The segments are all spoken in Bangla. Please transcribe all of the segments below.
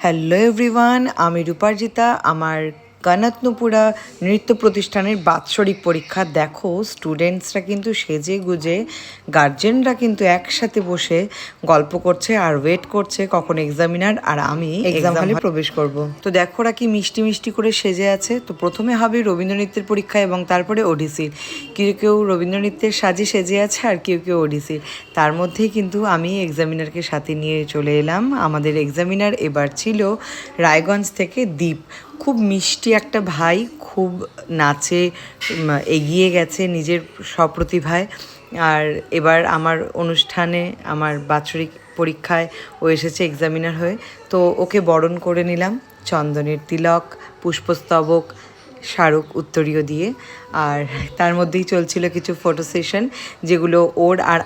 হ্যালো এভরিওয়ান আমি রূপার্জিতা আমার কানাতনুপুরা নৃত্য প্রতিষ্ঠানের বাৎসরিক পরীক্ষা দেখো স্টুডেন্টসরা কিন্তু সেজে গুজে গার্জেনরা কিন্তু একসাথে বসে গল্প করছে আর ওয়েট করছে কখন এক্সামিনার আর আমি এক্সাম হলে প্রবেশ করব। তো দেখো ওরা কি মিষ্টি মিষ্টি করে সেজে আছে। তো প্রথমে হবে রবীন্দ্রনৃত্যের পরীক্ষা এবং তারপরে ওডিসির কেউ কেউ রবীন্দ্রনৃত্যের সাজে সেজে আছে আর কেউ কেউ ওডিসির তার মধ্যেই কিন্তু আমি এক্সামিনারকে সাথে নিয়ে চলে এলাম। আমাদের এক্সামিনার এবার ছিল রায়গঞ্জ থেকে দ্বীপ খুব মিষ্টি একটা ভাই, খুব নাচে এগিয়ে গেছে নিজের সপ্রতিভায় আর এবার আমার অনুষ্ঠানে, আমার বাৎসরিক পরীক্ষায় ও এসেছে এক্সামিনার হয়ে। তো ওকে বরণ করে নিলাম চন্দনের তিলক, পুষ্পস্তবক স্মারক উত্তরীয় দিয়ে। আর তার মধ্যেই চলছিল কিছু ফটো সেশন যেগুলো ওর আর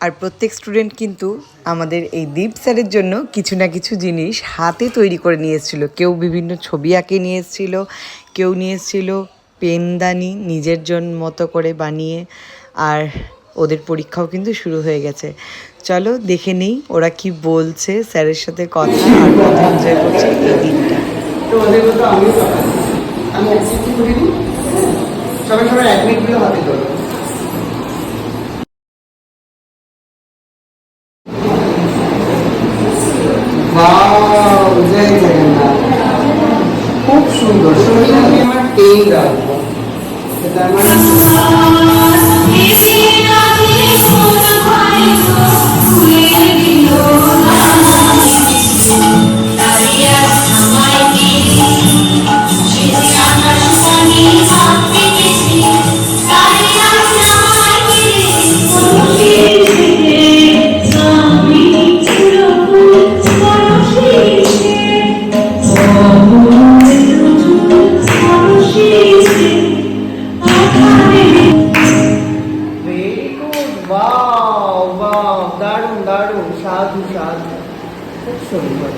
আর প্রত্যেক স্টুডেন্ট কিন্তু আমাদের এই দীপ স্যারের জন্য কিছু না কিছু জিনিস হাতে তৈরি করে নিয়ে এসেছিল। কেউ বিভিন্ন ছবি আঁকে নিয়ে এসেছিল, কেউ নিয়ে এসেছিল পেনদানি নিজের জন্য মতো করে বানিয়ে, আর ওদের পরীক্ষাও কিন্তু শুরু হয়ে গেছে। চলো দেখে নেই ওরা কি বলছে স্যারের সাথে কথা আর কত এনজয় করছে এই দিনটা। আমি সবাই সবাই অ্যাডমিটগুলো হাতে ধরো। দারুণ দারুণ সাধু সাধু খুব সুন্দর